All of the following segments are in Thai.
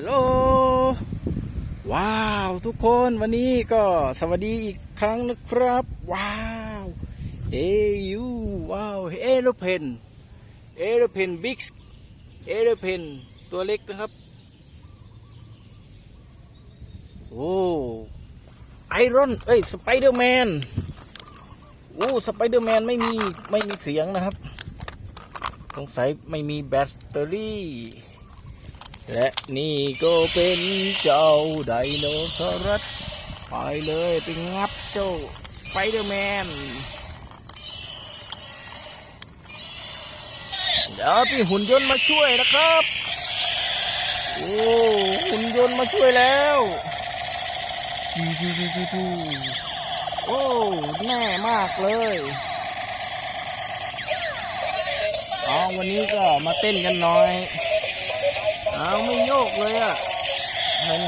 โลว้าว ทุกคนวันนี้ก็สวัสดีอีกครั้งนะครับ ว้าวเอยูว้าวเอโรเพนเอโรเพนบิ๊กเอโรเพนตัวเล็กนะครับ โอ้ไอรอนเอ้ยสไปเดอร์แมนโอ้สไปเดอร์แมนไม่มี ไม่มีเสียงนะครับ สงสัยไม่มีแบตเตอรี่ และนี่ก็เป็นเจ้าไดโนเสาร์ไปเลยไปงับเจ้าสไปเดอร์แมนเดี๋ยวพี่หุ่นยนต์มาช่วยนะครับ โอ้หุ่นยนต์มาช่วยแล้วจูจูจูจูจูโอ้แน่มากเลยเอวันนี้ก็มาเต้นกันหน่อย เอาไม่โยกเลยอะ มัน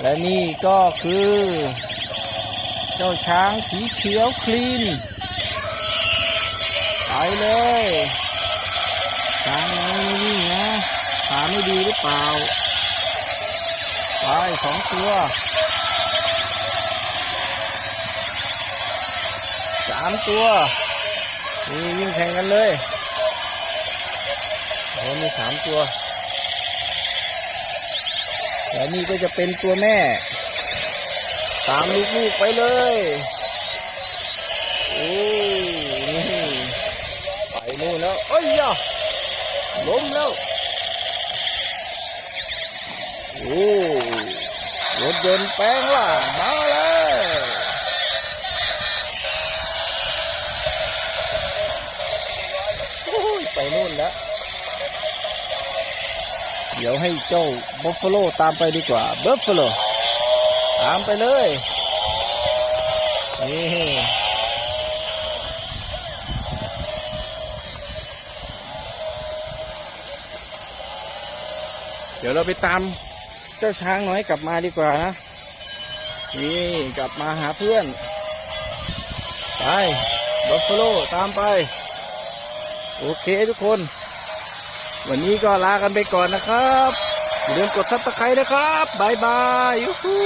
และนี่ก็คือ เจ้าช้างสีเขียวคลีนไปเลยช้างยังไม่วิ่งนะขาไม่ดีหรือเปล่าไปสองตัวสามตัวนี่วิ่งแข่งกันเลย โอ้มีสามตัวแล้วนี่ก็จะเป็นตัวแม่ ตามลูกๆไปเลยโอ้นี่ไปนู่นแล้วเอ้ยยะล้มแล้วโอ้รถยนต์แปลงล่างมาแล้วโอ้ยไปนู่นแล้ว เดี๋ยวให้เจ้าบัฟฟาโลตามไปดีกว่าบัฟฟาโลตามไปเลยนี่เดี๋ยวเราไปตามเจ้าช้างน้อยกลับมาดีกว่านะนี่กลับมาหาเพื่อน ไปบัฟฟาโลตามไป โอเคทุกคน วันนี้ก็ลากันไปก่อนนะครับอย่าลืมกดซับสไครต์นะครับบายบายยูฮู